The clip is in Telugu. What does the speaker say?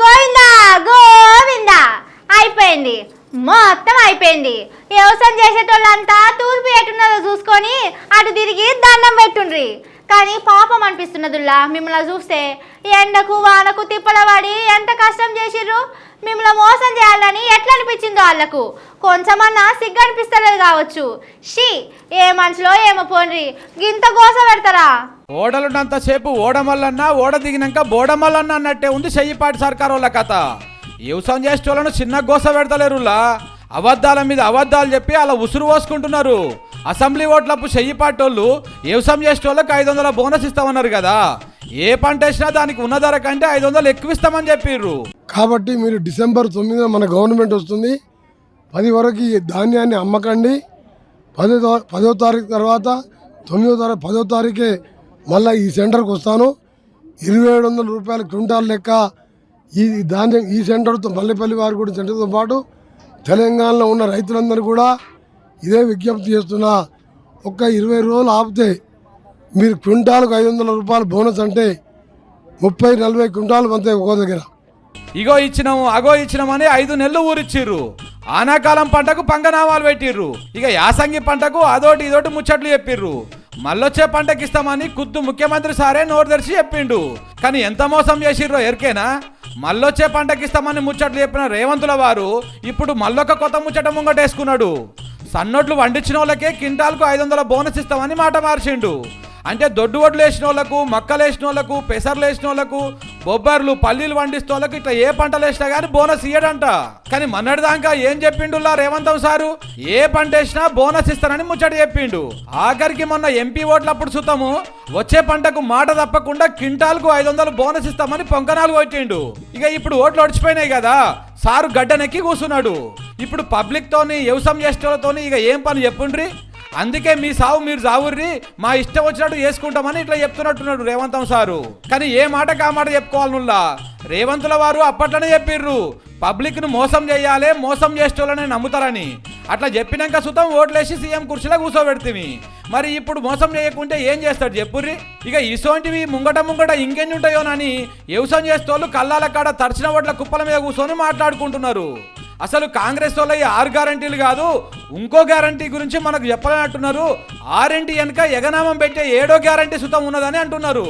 గోవిందా గోవిందా. అయిపోయింది. మొత్తం అయిపోయింది. వ్యవసాయం చేసేటోళ్ళంతా తూర్పు ఎటున్నదో చూసుకొని అటు తిరిగి దండం పెట్టుండ్రి. కానీ పాపం అనిపిస్తున్నదిలా మిమ్మల్ని చూస్తే. ఎండకు వానకు తిప్పల పడి ఎంత కష్టం మిమ్మల్ని మోసం చేయాలని ఎట్లా అనిపించిందో వాళ్ళకు కొంచెమన్నా సిగ్గు అనిపిస్తలేదు కావచ్చు. షీ ఏ మనుషులో ఏమో పోండ్రి గింత గోస పెడతారా? ఓడలున్నంతసేపు ఓడమల్లన్నా ఓడ దిగినాక బోడమల్లన్న అన్నట్టే ఉంది చెయ్యిపాటి సర్కార్ వాళ్ళ కథ. వ్యవసాయం చేసేటోళ్ళను చిన్న గోస పెడతలేరులా? అబద్ధాల మీద అబద్ధాలు చెప్పి అలా ఉసురు పోసుకుంటున్నారు. అసెంబ్లీ ఓట్లప్పుడు చెయ్యిపాటోళ్ళు వ్యవసాయం చేసేటోళ్ళకి ఐదు వందల బోనస్ ఇస్తామన్నారు కదా. ఏ పంట వేసినా దానికి ఉన్న ధర కంటే ఐదు వందలు ఎక్కువ ఇస్తామని చెప్పిర్రు. కాబట్టి మీరు డిసెంబర్ తొమ్మిదిన మన గవర్నమెంట్ వస్తుంది. పది వరకు ఈ ధాన్యాన్ని అమ్మకండి. పదో పదో తారీఖు తర్వాత తొమ్మిదో తారీఖు పదో తారీఖే మళ్ళీ ఈ సెంటర్కి వస్తాను. ఇరవై ఏడు వందల రూపాయల క్వింటాల్ లెక్క ఈ ధాన్యం ఈ సెంటర్తో మల్లెపల్లి వారి కూడా సెంటర్తో పాటు తెలంగాణలో ఉన్న రైతులందరూ కూడా ఇదే విజ్ఞప్తి చేస్తున్నా. ఒక్క ఇరవై రోజులు ఆపితే మీరు క్వింటాల్కు ఐదు వందల రూపాయలు బోనస్ అంటే ముప్పై నలభై క్వింటాలు అంతే ఒక దగ్గర. ఇగో ఇచ్చినాము అగో ఇచ్చినామని ఐదు నెలలు ఊరిచ్చిర్రు. ఆనాకాలం పంటకు పంగనామాలు పెట్టిర్రు. ఇక యాసంగి పంటకు అదోటి ఇదోటి ముచ్చట్లు చెప్పిర్రు. మళ్ళొచ్చే పంటకి ఇస్తామని కుద్దు ముఖ్యమంత్రి సారే నోరు తెరిచి చెప్పిండు. కానీ ఎంత మోసం చేసిర్రో ఎరికేనా? మళ్ళొచ్చే పంటకి ఇస్తామని ముచ్చట్లు చెప్పిన రేవంతుల వారు ఇప్పుడు మళ్ళొక కొత్త ముచ్చట ముంగటేసుకున్నాడు. సన్నోట్లు వండించిన వాళ్ళకే కింటాల్కు ఐదు వందల బోనస్ ఇస్తామని మాట మార్చిండు. అంటే దొడ్డు వడ్లు వేసిన వాళ్ళకు మక్కలు వేసిన వాళ్ళకు పెసర్లు వేసిన వాళ్ళకు బొబ్బర్లు పల్లీలు వండిస్తున్న ఇట్లా ఏ పంటలు వేసినా కానీ బోనస్ ఇయ్యడంట. కానీ మొన్నటిదాకా ఏం చెప్పిండులా రేవంతం సారు? ఏ పంట వేసినా బోనస్ ఇస్తానని ముచ్చట చెప్పిండు. ఆఖరికి మొన్న ఎంపీ ఓట్లప్పుడు సుతము వచ్చే పంటకు మాట తప్పకుండా క్వింటాల్కు ఐదు వందలు బోనస్ ఇస్తామని పొంకనాలు కొట్టిండు. ఇక ఇప్పుడు ఓట్లు ఒడిచిపోయినాయి కదా సారు గడ్డనెక్కి కూర్చున్నాడు ఇప్పుడు పబ్లిక్ తోని వ్యవసాయం చేసేటోళ్ళతోని ఇక ఏం పని చెప్పుండ్రి? అందుకే మీ సావు మీరు సావుర్రి మా ఇష్టం వచ్చినట్టు చేసుకుంటామని ఇట్లా చెప్తున్నట్టున్నాడు రేవంతం సారు. కానీ ఏ మాట కా మాట చెప్పుకోవాలి నుల్లా? రేవంతుల వారు అప్పట్లోనే చెప్పిర్రు పబ్లిక్ను మోసం చేయాలి మోసం చేసేటోళ్ళని నమ్ముతారని. అట్లా చెప్పినాక సుతం ఓట్లేసి సీఎం కుర్చీలో కూర్చోబెడితిమి మరి ఇప్పుడు మోసం చేయకుంటే ఏం చేస్తాడు చెప్పుర్రి? ఇక ఇసోంటివి ముంగట ముంగట ఇంకెన్ని ఉంటాయోనని వ్యవసాయం చేసేటోళ్ళు కళ్ళాల కాడ తడిచిన ఓట్ల కుప్పల మీద కూర్చొని మాట్లాడుకుంటున్నారు. అసలు కాంగ్రెస్ వాళ్ళ ఈ ఆరు గ్యారంటీలు కాదు ఇంకో గ్యారంటీ గురించి మనకు చెప్పాలని అంటున్నారు ఆరింటి వెనక ఎగనామం పెట్టే ఏడో గ్యారంటీ సుతం ఉన్నదని అంటున్నారు.